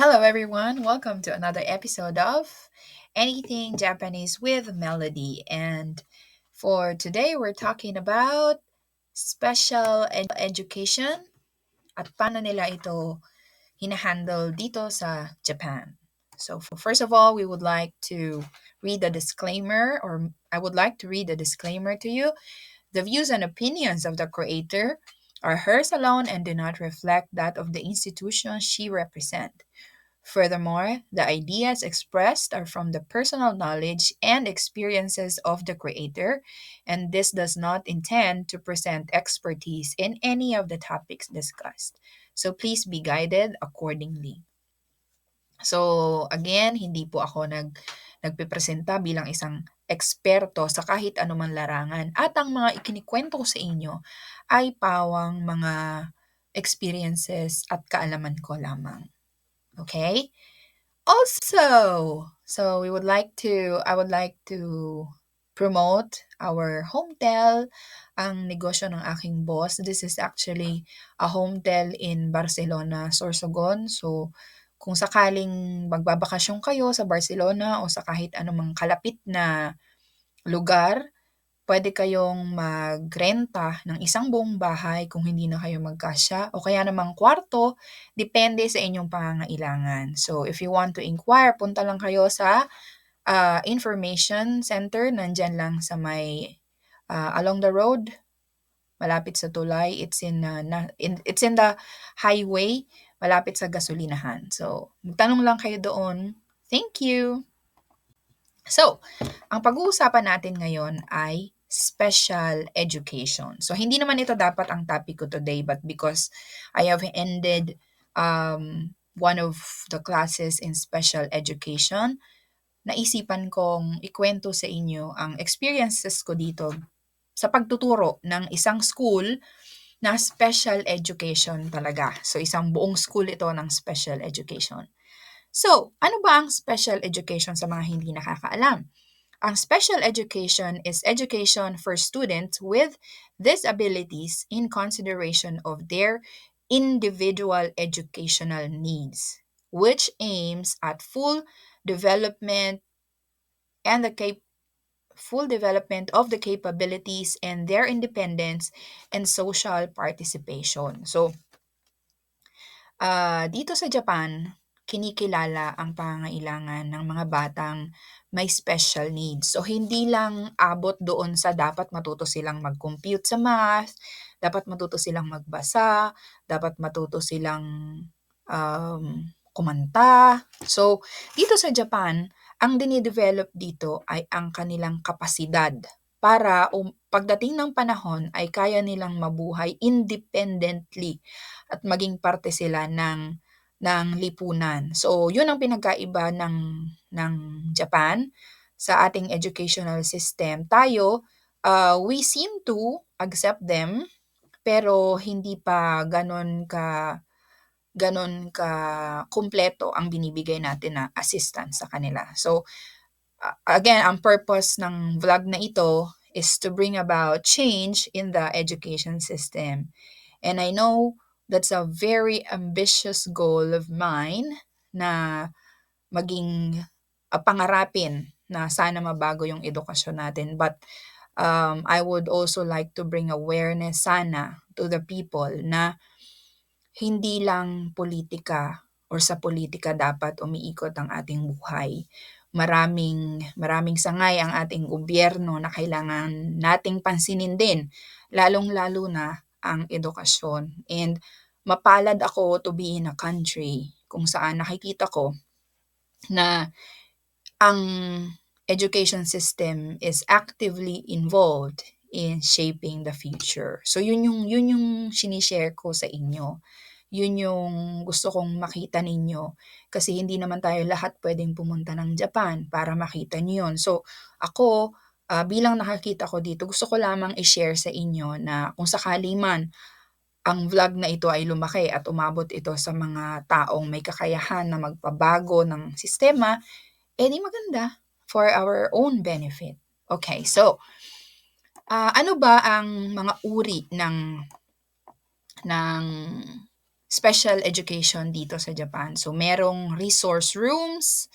Hello, everyone. Welcome to another episode of Anything Japanese with Melody. And for today, we're talking about special ed- education at paano nila ito hinahandle dito sa Japan. So, first of all, we would like to read the disclaimer, or I would like to read the disclaimer to you. The views and opinions of the creator are hers alone and do not reflect that of the institution she represents. Furthermore, the ideas expressed are from the personal knowledge and experiences of the creator, and this does not intend to present expertise in any of the topics discussed. So please be guided accordingly. So again, hindi po ako nag nagpepresenta bilang isang eksperto sa kahit anumang larangan at ang mga ikinikwento ko sa inyo ay pawang mga experiences at kaalaman ko lamang. Okay? Also, so we would like to, I would like to promote our hometel, ang negosyo ng aking boss. This is actually a hometel in Barcelona, Sorsogon. So, kung sakaling magbabakasyon kayo sa Barcelona o sa kahit anumang kalapit na lugar, pwede kayong magrenta ng isang buong bahay kung hindi na kayo magkasya o kaya namang kwarto, depende sa inyong pangangailangan. So, if you want to inquire, punta lang kayo sa uh, information center, nandyan lang sa may uh, along the road, malapit sa tulay. It's in, uh, na, in it's in the highway, malapit sa gasolinahan. So, magtanong lang kayo doon. Thank you. So, ang pag-uusapan natin ngayon ay special education. So, hindi naman ito dapat ang topic ko today, but because I have ended um, one of the classes in special education, naisipan kong ikwento sa inyo ang experiences ko dito sa pagtuturo ng isang school na special education talaga. So, isang buong school ito ng special education. So, ano ba ang special education sa mga hindi nakakaalam? Ang special education is education for students with disabilities in consideration of their individual educational needs, which aims at full development and the cap- full development of the capabilities and their independence and social participation. So, uh, dito sa Japan, kinikilala ang pangangailangan ng mga batang may special needs. So, hindi lang abot doon sa dapat matuto silang mag-compute sa math, dapat matuto silang magbasa, dapat matuto silang um, kumanta. So, dito sa Japan, ang dinidevelop dito ay ang kanilang kapasidad para um, pagdating ng panahon ay kaya nilang mabuhay independently at maging parte sila ng ng lipunan. So, yun ang pinagkaiba ng ng Japan sa ating educational system. Tayo, uh, we seem to accept them pero hindi pa ganon ka ganon ka kumpleto ang binibigay natin na assistance sa kanila. So, uh, again, ang purpose ng vlog na ito is to bring about change in the education system. And I know that's a very ambitious goal of mine na maging uh, pangarapin na sana mabago yung edukasyon natin. But um, I would also like to bring awareness sana to the people na hindi lang politika or sa politika dapat umiikot ang ating buhay. Maraming maraming sangay ang ating gobyerno na kailangan nating pansinin din, lalong-lalo na ang edukasyon. And mapalad ako to be in a country kung saan nakikita ko na ang education system is actively involved in shaping the future. So yun yung yun yung sinishare ko sa inyo. Yun yung gusto kong makita ninyo kasi hindi naman tayo lahat pwedeng pumunta ng Japan para makita niyo yun. So ako uh, bilang nakakita ko dito, gusto ko lamang i-share sa inyo na kung sakali man ang vlog na ito ay lumaki at umabot ito sa mga taong may kakayahan na magpabago ng sistema, eh di maganda for our own benefit. Okay, so uh, ano ba ang mga uri ng ng special education dito sa Japan. So, merong resource rooms,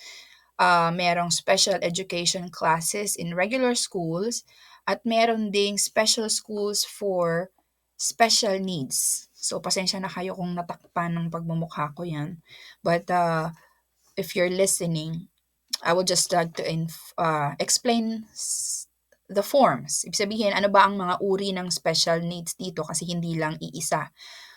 uh, merong special education classes in regular schools, at meron ding special schools for special needs. So, pasensya na kayo kung natakpan ng pagmumukha ko yan. But, uh, if you're listening, I will just like to inf- uh, explain the forms. Ibig sabihin, ano ba ang mga uri ng special needs dito kasi hindi lang iisa.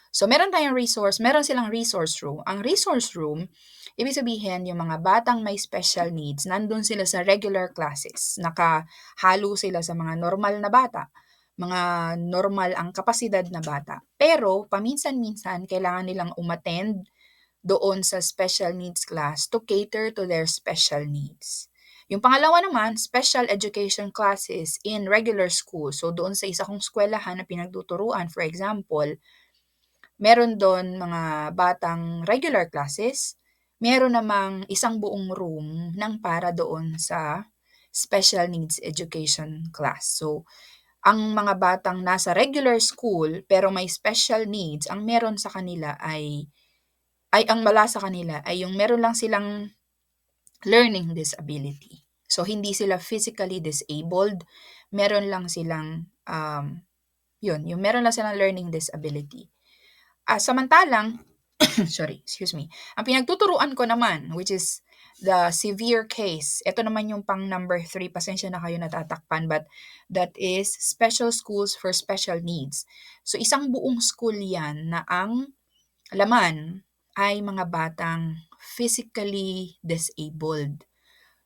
So, meron tayong resource, meron silang resource room. Ang resource room, ibig sabihin, yung mga batang may special needs, nandun sila sa regular classes. Nakahalo sila sa mga normal na bata. Mga normal ang kapasidad na bata. Pero, paminsan-minsan, kailangan nilang umattend doon sa special needs class to cater to their special needs. Yung pangalawa naman, special education classes in regular school. So, doon sa isa kong eskwelahan na pinagtuturuan, for example, Meron doon mga batang regular classes, meron namang isang buong room ng para doon sa special needs education class. So, ang mga batang nasa regular school pero may special needs, ang meron sa kanila ay ay ang mala sa kanila ay yung meron lang silang learning disability. So, hindi sila physically disabled, meron lang silang, um, yun, yung meron lang silang learning disability. Uh, samantalang, sorry, excuse me, ang pinagtuturuan ko naman, which is the severe case, ito naman yung pang number 3, pasensya na kayo natatakpan, but that is special schools for special needs. So isang buong school yan na ang laman ay mga batang physically disabled.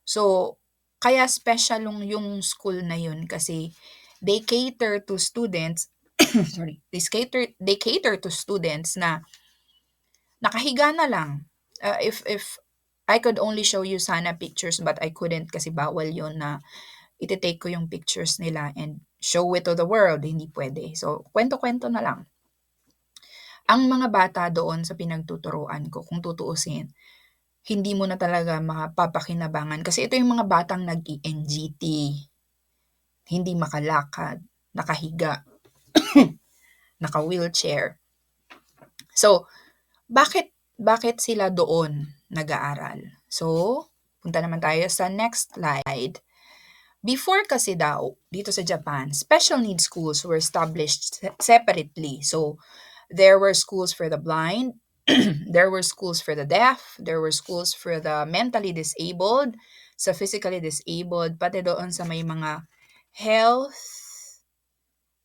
So, kaya special yung school na yun kasi they cater to students sorry, they cater they cater to students na nakahiga na lang. Uh, if if I could only show you sana pictures but I couldn't kasi bawal yon na iti-take ko yung pictures nila and show it to the world. Hindi pwede. So, kwento-kwento na lang. Ang mga bata doon sa pinagtuturuan ko, kung tutuusin, hindi mo na talaga makapapakinabangan. Kasi ito yung mga batang nag-NGT, hindi makalakad, nakahiga, naka-wheelchair. So, bakit bakit sila doon nag-aaral? So, punta naman tayo sa next slide. Before kasi daw, dito sa Japan, special needs schools were established separately. So, there were schools for the blind, there were schools for the deaf, there were schools for the mentally disabled, sa physically disabled, pati doon sa may mga health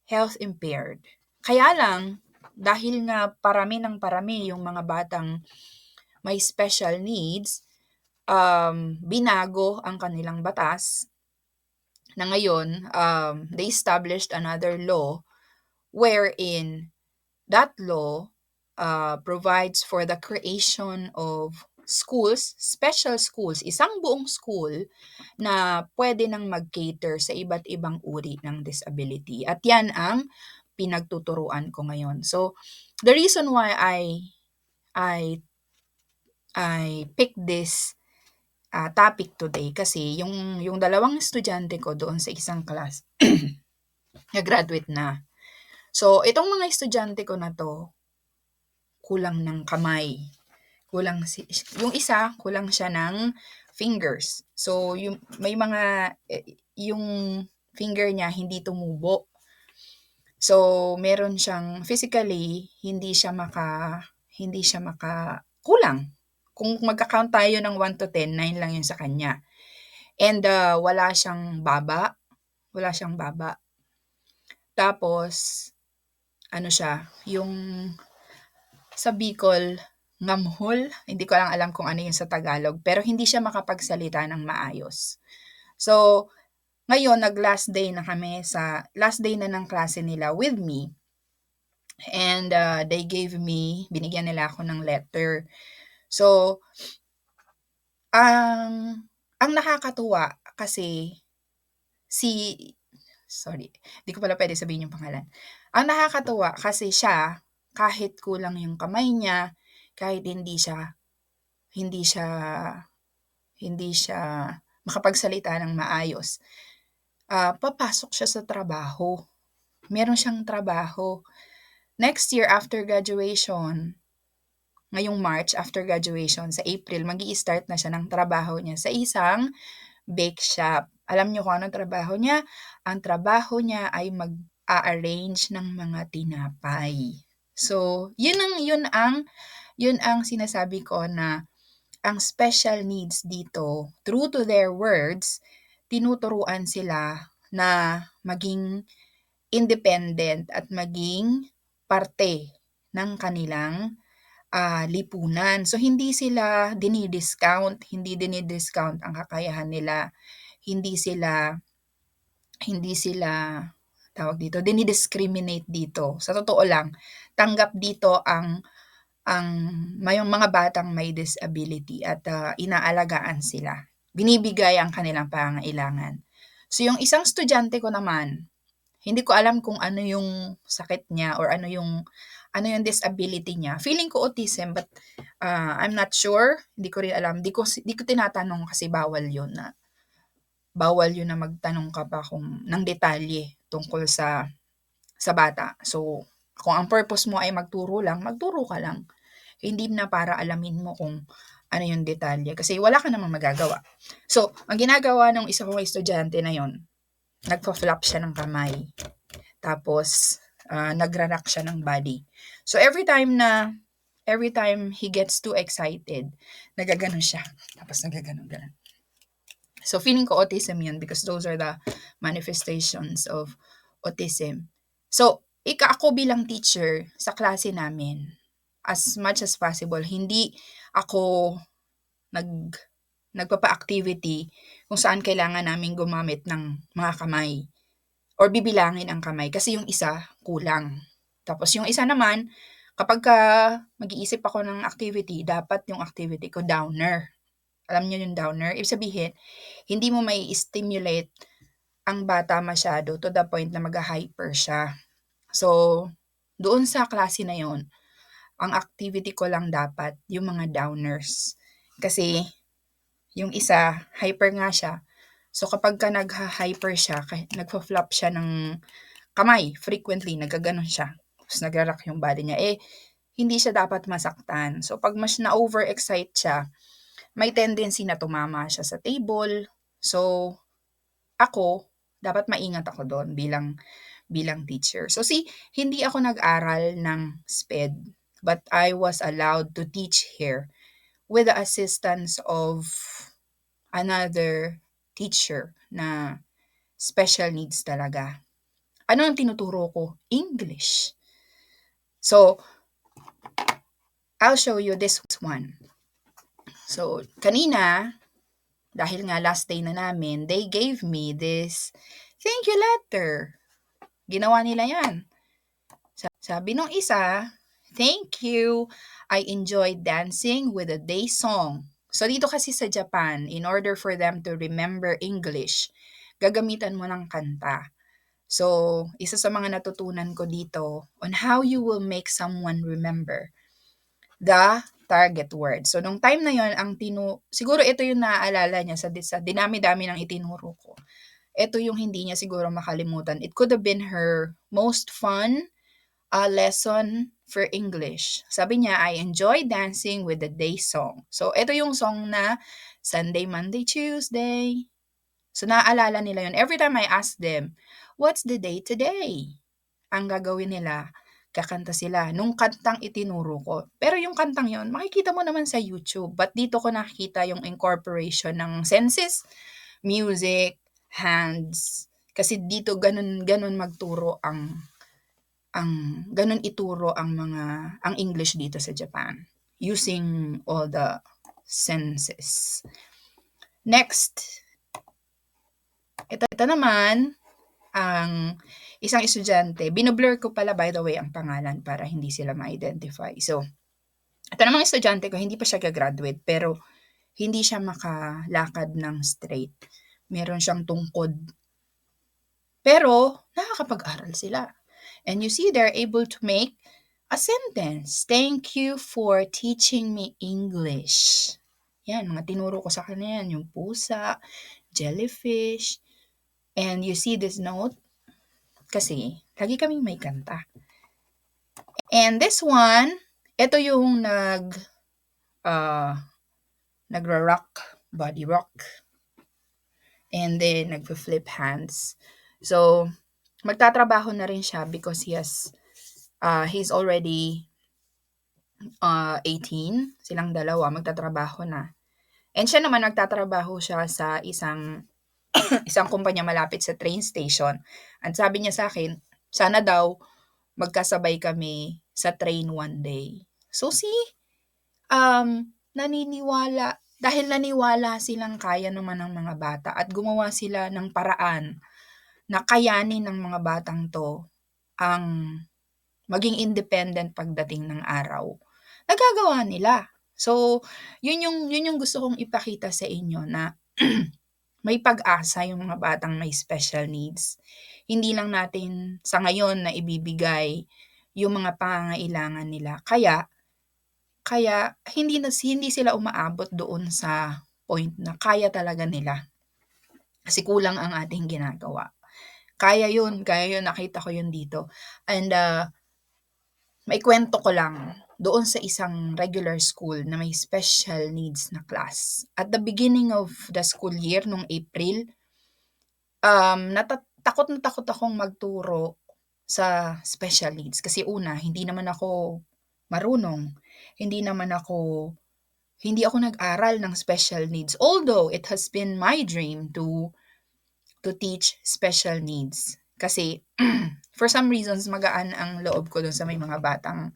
health impaired. Kaya lang, dahil nga parami ng parami yung mga batang may special needs, um, binago ang kanilang batas na ngayon, um, they established another law wherein that law uh, provides for the creation of schools, special schools, isang buong school na pwede nang mag-cater sa iba't ibang uri ng disability. At yan ang pinagtuturuan ko ngayon. So, the reason why I I I picked this uh, topic today kasi yung yung dalawang estudyante ko doon sa isang class nag-graduate na. So, itong mga estudyante ko na to, kulang ng kamay kulang si yung isa kulang siya ng fingers. So yung may mga eh, yung finger niya hindi tumubo. So meron siyang physically hindi siya maka hindi siya maka kulang. Kung magka-count tayo ng 1 to 10, 9 lang yun sa kanya. And uh, wala siyang baba. Wala siyang baba. Tapos, ano siya, yung sa Bicol, ngamhol, hindi ko lang alam kung ano yun sa Tagalog, pero hindi siya makapagsalita ng maayos. So, ngayon, nag-last day na kami sa, last day na ng klase nila with me. And uh, they gave me, binigyan nila ako ng letter. So, ang, um, ang nakakatuwa kasi si, sorry, hindi ko pala pwede sabihin yung pangalan. Ang nakakatuwa kasi siya, kahit kulang yung kamay niya, kahit hindi siya hindi siya hindi siya makapagsalita ng maayos, uh, papasok siya sa trabaho. Meron siyang trabaho. Next year after graduation, ngayong March after graduation, sa April, mag start na siya ng trabaho niya sa isang bake shop. Alam niyo kung anong trabaho niya? Ang trabaho niya ay mag-a-arrange ng mga tinapay. So, yun ang yun ang yun ang sinasabi ko na ang special needs dito, true to their words, tinuturuan sila na maging independent at maging parte ng kanilang uh, lipunan. So, hindi sila dinidiscount, hindi dinidiscount ang kakayahan nila. Hindi sila, hindi sila, tawag dito, dinidiscriminate dito. Sa totoo lang, tanggap dito ang ang may mga batang may disability at uh, inaalagaan sila. Binibigay ang kanilang pangailangan. So yung isang estudyante ko naman, hindi ko alam kung ano yung sakit niya or ano yung ano yung disability niya. Feeling ko autism but uh, I'm not sure. Hindi ko rin alam. Hindi ko, hindi ko tinatanong kasi bawal yun na bawal yun na magtanong ka pa kung ng detalye tungkol sa sa bata. So, kung ang purpose mo ay magturo lang, magturo ka lang. Hindi na para alamin mo kung ano yung detalye kasi wala ka namang magagawa. So, ang ginagawa ng isa kong estudyante na yon, nagpa-flap siya ng kamay. Tapos, uh, nagrarak siya ng body. So every time na every time he gets too excited, nagaganon siya. Tapos nagaganon ganon. So feeling ko autism yun because those are the manifestations of autism. So, ika ako bilang teacher sa klase namin, as much as possible, hindi ako nag nagpapa-activity kung saan kailangan namin gumamit ng mga kamay or bibilangin ang kamay kasi yung isa kulang. Tapos yung isa naman, kapag ka mag-iisip ako ng activity, dapat yung activity ko downer. Alam niyo yung downer? Ibig sabihin, hindi mo may stimulate ang bata masyado to the point na mag-hyper siya. So, doon sa klase na yon ang activity ko lang dapat yung mga downers. Kasi, yung isa, hyper nga siya. So, kapag ka nag-hyper siya, nagpa-flop siya ng kamay, frequently, nagaganon siya. Tapos nagrarak yung body niya. Eh, hindi siya dapat masaktan. So, pag mas na-overexcite siya, may tendency na tumama siya sa table. So, ako, dapat maingat ako doon bilang bilang teacher. So, see, hindi ako nag-aral ng SPED, but I was allowed to teach here with the assistance of another teacher na special needs talaga. Ano ang tinuturo ko? English. So, I'll show you this one. So, kanina, dahil nga last day na namin, they gave me this thank you letter. Ginawa nila yan. Sabi nung isa, thank you. I enjoyed dancing with a day song. So, dito kasi sa Japan, in order for them to remember English, gagamitan mo ng kanta. So, isa sa mga natutunan ko dito on how you will make someone remember the target word. So, nung time na yon ang tinu... Siguro ito yung naaalala niya sa, sa dinami-dami ng itinuro ko. Ito yung hindi niya siguro makalimutan. It could have been her most fun uh, lesson for English. Sabi niya, I enjoy dancing with the day song. So, ito yung song na Sunday, Monday, Tuesday. So, naaalala nila yun. Every time I ask them, what's the day today? Ang gagawin nila, kakanta sila nung kantang itinuro ko. Pero yung kantang yon makikita mo naman sa YouTube. But dito ko nakikita yung incorporation ng senses, music, hands. Kasi dito ganun, ganun magturo ang ang ganun ituro ang mga ang English dito sa Japan using all the senses. Next, ito, ito naman ang isang estudyante. Binoblur ko pala by the way ang pangalan para hindi sila ma-identify. So, ito namang estudyante ko, hindi pa siya gagraduate pero hindi siya makalakad ng straight. Meron siyang tungkod. Pero, nakakapag-aral sila. And you see, they're able to make a sentence. Thank you for teaching me English. Yan, mga tinuro ko sa kanya yan. Yung pusa, jellyfish. And you see this note? Kasi, lagi kaming may kanta. And this one Ito yung nag uh, nagra-rock, body rock. And then nagfa-flip hands. So magtatrabaho na rin siya because he has uh, he's already uh, 18. Silang dalawa magtatrabaho na. And siya naman nagtatrabaho siya sa isang isang kumpanya malapit sa train station. At sabi niya sa akin, sana daw magkasabay kami sa train one day. So see, um, naniniwala, dahil naniwala silang kaya naman ng mga bata at gumawa sila ng paraan na kayanin ng mga batang to ang maging independent pagdating ng araw. Nagagawa nila. So, yun yung, yun yung gusto kong ipakita sa inyo na may pag-asa yung mga batang may special needs. Hindi lang natin sa ngayon na ibibigay yung mga pangangailangan nila. Kaya, kaya hindi, na, hindi sila umaabot doon sa point na kaya talaga nila. Kasi kulang ang ating ginagawa. Kaya yun, kaya yun, nakita ko yun dito. And uh, may kwento ko lang doon sa isang regular school na may special needs na class. At the beginning of the school year, nung April, um, natatakot na takot akong magturo sa special needs. Kasi una, hindi naman ako marunong. Hindi naman ako, hindi ako nag-aral ng special needs. Although, it has been my dream to to teach special needs. Kasi, for some reasons, magaan ang loob ko dun sa may mga batang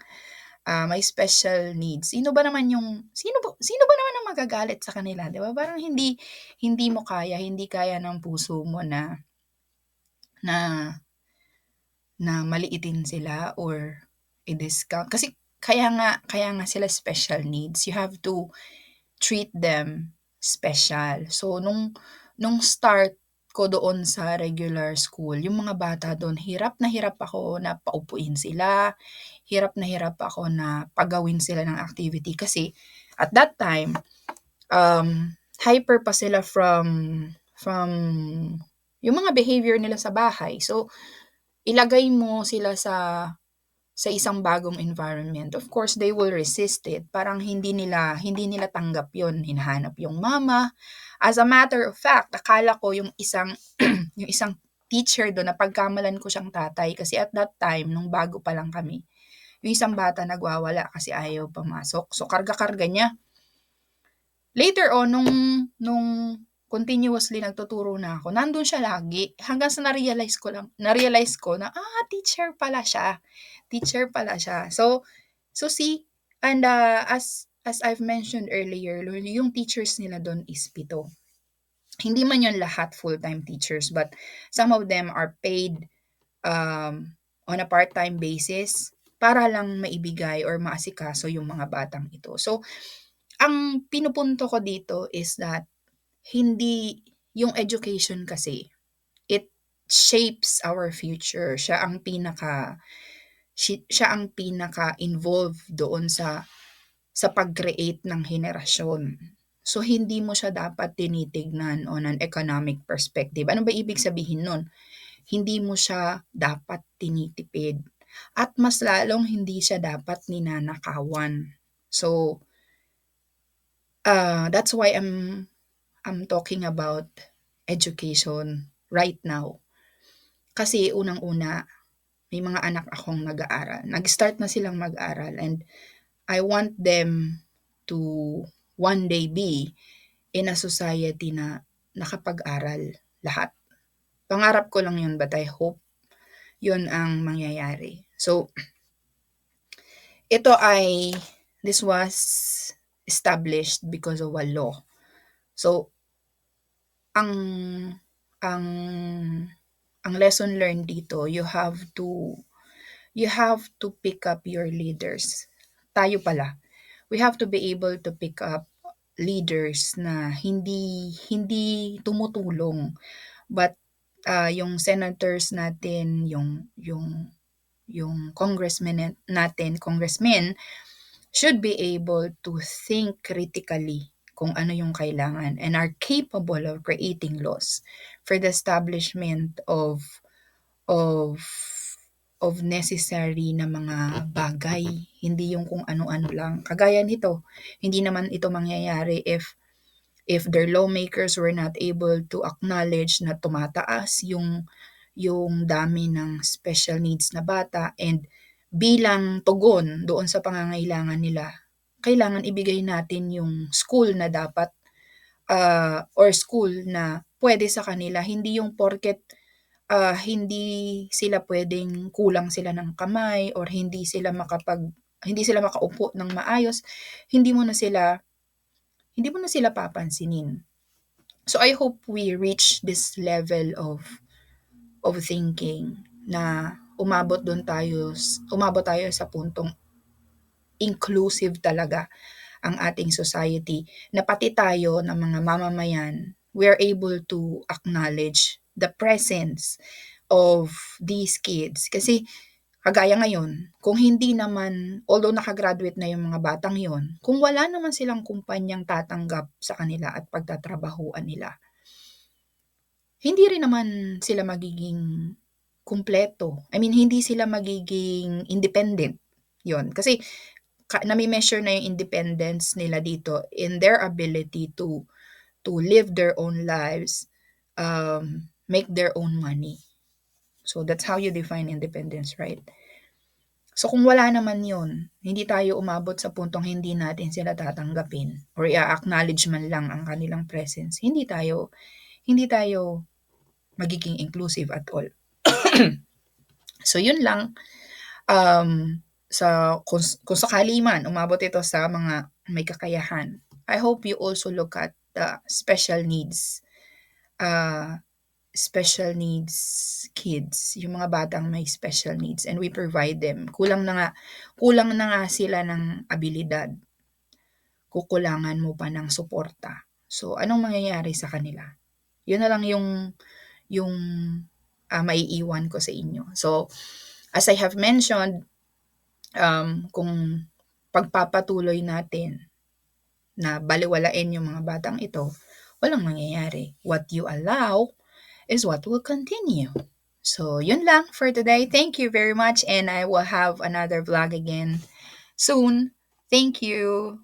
uh, may special needs. Sino ba naman yung sino ba sino ba naman ang magagalit sa kanila, 'di ba? Parang hindi hindi mo kaya, hindi kaya ng puso mo na na na maliitin sila or i-discount kasi kaya nga kaya nga sila special needs. You have to treat them special. So nung nung start ko doon sa regular school, yung mga bata doon, hirap na hirap ako na paupuin sila, hirap na hirap ako na pagawin sila ng activity kasi at that time, um, hyper pa sila from from yung mga behavior nila sa bahay. So, ilagay mo sila sa sa isang bagong environment. Of course, they will resist it. Parang hindi nila hindi nila tanggap 'yon. Hinahanap yung mama, As a matter of fact, akala ko yung isang yung isang teacher doon na pagkamalan ko siyang tatay kasi at that time, nung bago pa lang kami, yung isang bata nagwawala kasi ayaw pumasok. So, karga-karga niya. Later on, nung, nung continuously nagtuturo na ako, nandun siya lagi. Hanggang sa na-realize ko lang, na-realize ko na, ah, teacher pala siya. Teacher pala siya. So, so see, and uh, as as I've mentioned earlier, yung teachers nila doon is pito. Hindi man yun lahat full-time teachers, but some of them are paid um, on a part-time basis para lang maibigay or maasikaso yung mga batang ito. So, ang pinupunto ko dito is that hindi yung education kasi it shapes our future. Siya ang pinaka siya ang pinaka involved doon sa sa pag-create ng henerasyon. So, hindi mo siya dapat tinitignan on an economic perspective. Ano ba ibig sabihin nun? Hindi mo siya dapat tinitipid. At mas lalong hindi siya dapat ninanakawan. So, uh, that's why I'm, I'm talking about education right now. Kasi unang-una, may mga anak akong nag-aaral. Nag-start na silang mag-aaral and I want them to one day be in a society na nakapag-aral lahat. Pangarap ko lang yun but I hope yun ang mangyayari. So, ito ay, this was established because of a law. So, ang, ang, ang lesson learned dito, you have to, you have to pick up your leaders. Tayo pala, we have to be able to pick up leaders na hindi hindi tumutulong. But uh, yung senators natin yung yung yung congressmen natin congressmen should be able to think critically kung ano yung kailangan and are capable of creating laws for the establishment of of of necessary na mga bagay. Hindi yung kung ano-ano lang. Kagaya nito, hindi naman ito mangyayari if if their lawmakers were not able to acknowledge na tumataas yung yung dami ng special needs na bata and bilang tugon doon sa pangangailangan nila, kailangan ibigay natin yung school na dapat uh, or school na pwede sa kanila. Hindi yung porket uh, hindi sila pwedeng kulang sila ng kamay or hindi sila makapag hindi sila makaupo ng maayos, hindi mo na sila hindi mo na sila papansinin. So I hope we reach this level of of thinking na umabot doon tayo, umabot tayo sa puntong inclusive talaga ang ating society na pati tayo ng mga mamamayan we are able to acknowledge the presence of these kids kasi kagaya ngayon kung hindi naman although nakagraduate na yung mga batang yon kung wala naman silang kumpanyang tatanggap sa kanila at pagtatrabahuan nila hindi rin naman sila magiging kumpleto. I mean, hindi sila magiging independent. Yon. Kasi ka, nami-measure na yung independence nila dito in their ability to to live their own lives, um, make their own money. So that's how you define independence, right? So kung wala naman yon, hindi tayo umabot sa puntong hindi natin sila tatanggapin or i-acknowledge man lang ang kanilang presence. Hindi tayo hindi tayo magiging inclusive at all. so yun lang um sa kung, kung sakali man umabot ito sa mga may kakayahan. I hope you also look at the special needs uh special needs kids, yung mga batang may special needs and we provide them. Kulang na nga kulang na nga sila ng abilidad. Kukulangan mo pa ng suporta. So anong mangyayari sa kanila? Yun na lang yung yung uh, maiiwan ko sa inyo. So, as I have mentioned, um, kung pagpapatuloy natin na baliwalain yung mga batang ito, walang mangyayari. What you allow is what will continue. So, yun lang for today. Thank you very much and I will have another vlog again soon. Thank you.